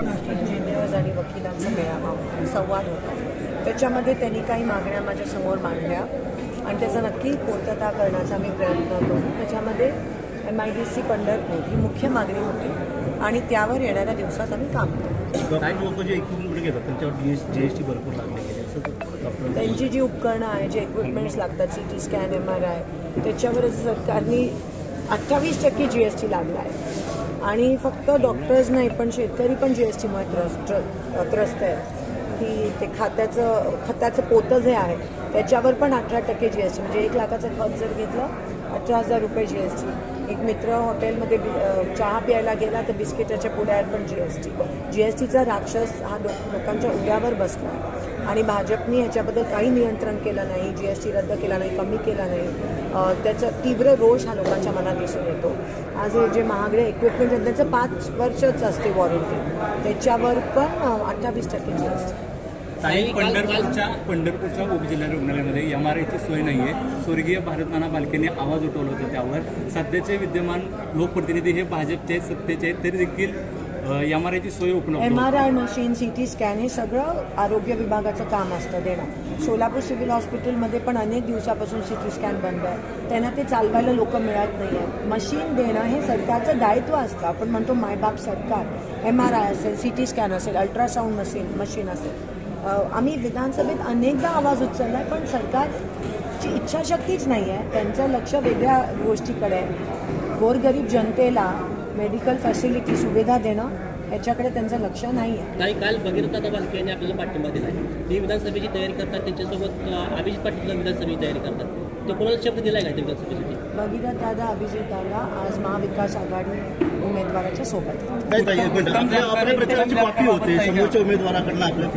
आणि वकिलांचा मेळावा संवाद होता. त्याच्यामध्ये त्यांनी काही मागण्या माझ्यासमोर मांडल्या आणि त्याचा नक्की पूर्तता करण्याचा मी प्रयत्न करू त्याच्यामध्ये M I D C Pandharpur ही मुख्य मागणी होती आणि त्यावर येणाऱ्या दिवसात आम्ही काम करू काही लोक जे इक्विपमेंट घेतात त्यांच्यावर जीएस जीएसटी भरपूर लागले गेले. असं डॉक्टर त्यांची जी उपकरणं आहे जे इक्विपमेंट्स लागतात C T scan M R I त्याच्यावर सरकारने अठ्ठावीस टक्के जी एस टी लागला आहे. आणि फक्त डॉक्टर्स नाही पण शेतकरी पण जी एस टीमुळे त्रस्त त्रस्त आहे की ते खात्याचं खताचं पोतं जे आहे त्याच्यावर पण अठरा टक्के जी एस टी म्हणजे एक लाखाचं खत जर घेतलं अठरा हजार रुपये जी एस टी एक मित्र हॉटेलमध्ये चहा प्यायला गेला तर बिस्किटाच्या पुड्यावर पण G S T G S टीचा राक्षस हा लोक लोकांच्या उड्यावर बसला. आणि भाजपने ह्याच्याबद्दल काही नियंत्रण केलं नाही जी एस टी रद्द केला नाही कमी केला नाही. त्याचा तीव्र रोष हा लोकांच्या मनात दिसून येतो. आज हे जे महागडे इक्विपमेंट आहेत त्याचं पाच वर्षच असते वॉरंटी त्याच्यावर पण अठ्ठावीस टक्के जी एस टी काही पंढरपूरच्या पंढरपूरच्या उपजिल्हा रुग्णालयामध्ये एम आर आयची सोय नाही आहे स्वर्गीय भारतनाना बालकेने आवाज उठवला होता त्यावर. सध्याचे विद्यमान लोकप्रतिनिधी हे भाजपचे आहेत, सत्तेचे आहेत तरी देखील एम आर आयची सोय उपलब्ध M R I machine C T scan हे सगळं आरोग्य विभागाचं काम असतं देणं. सोलापूर सिव्हिल हॉस्पिटलमध्ये पण अनेक दिवसापासून सी टी स्कॅन बंद आहे. त्यांना ते चालवायला लोक मिळत नाही आहेत. मशीन देणं हे सरकारचं दायित्व असतं. आपण म्हणतो मायबाप सरकार. एम आर आय असेल सी टी स्कॅन असेल अल्ट्रासाऊंड मशीन मशीन असेल. आम्ही विधानसभेत अनेकदा आवाज उचलला आहे पण सरकारची इच्छाशक्तीच नाही आहे त्यांचं लक्ष वेगळ्या गोष्टीकडे आहे. गोरगरीब जनतेला मेडिकल फॅसिलिटी सुविधा देणं याच्याकडे त्यांचं लक्ष नाही आहे काही काल भगीरथ दादा बालके यांनी आपल्याला पाठिंबा दिला आहे ते विधानसभेची तयारी करतात त्यांच्यासोबत अभिजित पाटील सुद्धा विधानसभेची तयारी करतात. ते कोणाला शब्द दिलाय का ते विधानसभेसाठी? भगीरथ दादा अभिजित दादा आज महाविकास आघाडी उमेदवाराच्या सोबत. आपल्या प्रचाराची होते. समोरच्या उमेदवाराकडनं आपल्या